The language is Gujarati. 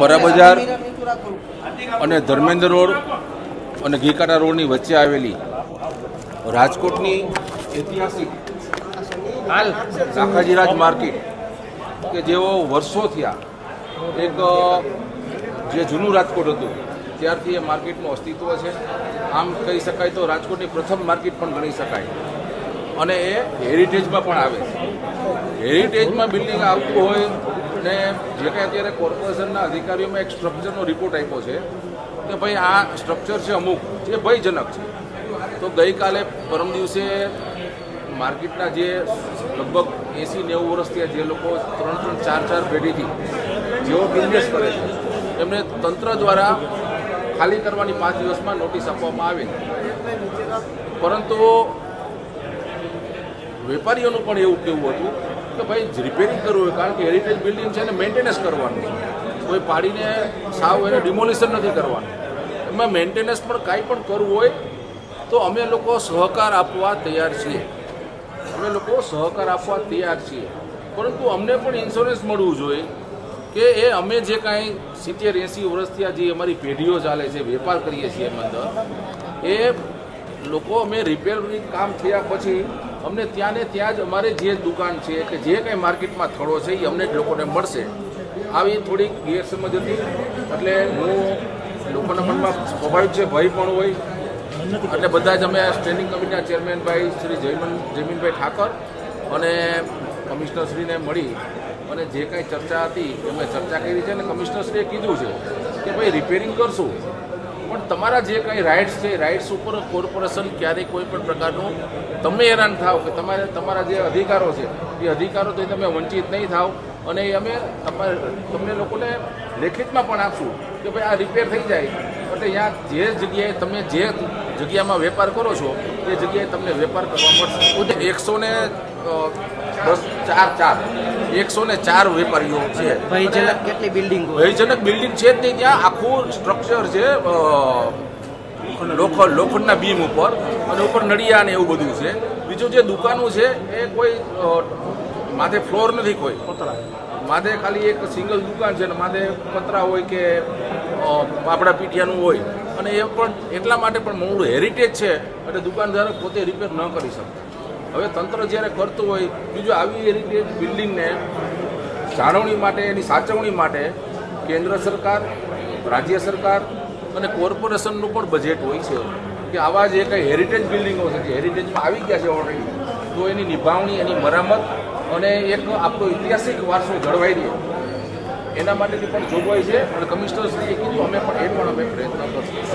બરા બજાર અને ધર્મેન્દ્ર રોડ અને ગીકાટા રોડની વચ્ચે આવેલી રાજકોટની ઐતિહાસિક શાખાજીરાજ માર્કેટ, કે જેઓ વર્ષો થયા એક જે જૂનું રાજકોટ હતું, ત્યારથી એ માર્કેટનું અસ્તિત્વ છે. આમ કહી શકાય તો રાજકોટની પ્રથમ માર્કેટ પણ ગણી શકાય. અને એ હેરિટેજમાં પણ આવે છે. હેરિટેજમાં બિલ્ડિંગ આવતું હોય ને જે કંઈ અત્યારે કોર્પોરેશનના અધિકારીઓમાં એક સ્ટ્રક્ચરનો રિપોર્ટ આપ્યો છે કે ભાઈ આ સ્ટ્રક્ચર છે અમુક, જે ભયજનક છે. તો ગઈકાલે પરમ દિવસે માર્કેટના જે લગભગ એંસી નેવું વર્ષથી જે લોકો ત્રણ ત્રણ ચાર ચાર પેઢીથી જેઓ બિઝનેસ કરે છે, એમને તંત્ર દ્વારા ખાલી કરવાની પાંચ દિવસમાં નોટિસ આપવામાં આવી. પરંતુ વેપારીઓનું પણ એવું કેવું હતું કે ભાઈ રિપેરિંગ કરવું હોય, કારણ કે હેરિટેજ બિલ્ડિંગ છે એને મેન્ટેનન્સ કરવાનું કોઈ પાડીને સાવ એને ડિમોલિશન નથી કરવાનું. એમાં મેન્ટેનન્સ પણ કાંઈ પણ કરવું હોય, તો અમે લોકો સહકાર આપવા તૈયાર છીએ. અમે લોકો સહકાર આપવા તૈયાર છીએ. પરંતુ અમને પણ ઇન્સ્યોરન્સ મળવું જોઈએ કે એ અમે જે કાંઈ સિત્તેર, એંસી વર્ષથી આ જે અમારી પેઢીઓ ચાલે છે, વેપાર કરીએ છીએ એમાં અંદર, એ લોકો અમે રિપેરિંગ કામ થયા પછી અમને ત્યાં ને ત્યાં જ અમારે જે દુકાન છે કે જે કંઈ માર્કેટમાં થળો છે, એ અમને જ લોકોને મળશે. આવી થોડીક ગેરસમજ હતી. એટલે હું લોકોના મનમાં સ્વાભાવિક છે, ભય પણ હોય. એટલે બધા જ અમે સ્ટેન્ડિંગ કમિટીના ચેરમેનભાઈ શ્રી જયમન જયમીનભાઈ ઠાકર અને કમિશનરશ્રીને મળી અને જે કાંઈ ચર્ચા હતી અમે ચર્ચા કરી છે અને કમિશનરશ્રીએ કીધું છે કે ભાઈ રિપેરિંગ કરશું. પણ તમારા જે કંઈ રાઇટ્સ છે રાઇટ્સ ઉપર કોર્પોરેશન ક્યારેય કોઈ પણ પ્રકારનું તમે હેરાન થાવ કે તમારે તમારા જે અધિકારો છે, એ અધિકારોથી તમે વંચિત નહીં થાવ અને અમે તમારે તમને લોકોને લેખિતમાં પણ આપશું કે ભાઈ આ રિપેર થઈ જાય. એટલે ત્યાં જે જગ્યાએ તમે જે જગ્યામાં વેપાર કરો છો, એ જગ્યાએ તમને વેપાર કરવા મળશે. એકસો ને દસ ચાર ચાર. એકસો ને ચાર વેપારીઓ છે. ભયજનક કેટલી બિલ્ડિંગ ભયજનક બિલ્ડિંગ છે જ નહીં ત્યાં આખું સ્ટ્રક્ચર છે લોખંડ લોખંડના બીમ ઉપર અને ઉપર નડિયા ને એવું બધું છે. બીજું જે દુકાનો છે એ કોઈ માથે ફ્લોર નથી કોઈ. માથે ખાલી એક સિંગલ દુકાન છે ને માથે પતરા હોય કે પાપડા પીઠિયાનું હોય. અને એ પણ એટલા માટે પણ મોડું હેરિટેજ છે. એટલે દુકાનદારો પોતે રિપેર ન કરી શકતા હવે તંત્ર જ્યારે કરતું હોય, બીજું આવી હેરિટેજ બિલ્ડિંગને જાળવણી માટે, એની સાચવણી માટે કેન્દ્ર સરકાર, રાજ્ય સરકાર અને કોર્પોરેશનનું પણ બજેટ હોય છે. કે આવા જે કંઈ હેરિટેજ બિલ્ડિંગો છે, જે હેરિટેજમાં આવી ગયા છે ઓલરેડી તો એની નિભાવણી, એની મરામત અને એક આપણો ઐતિહાસિક વારસો જળવાઈ રહે. એના માટેની પણ જોગવાઈ છે અને કમિશનરશ્રીએ કીધું, અમે પણ એ પણ અમે પ્રયત્ન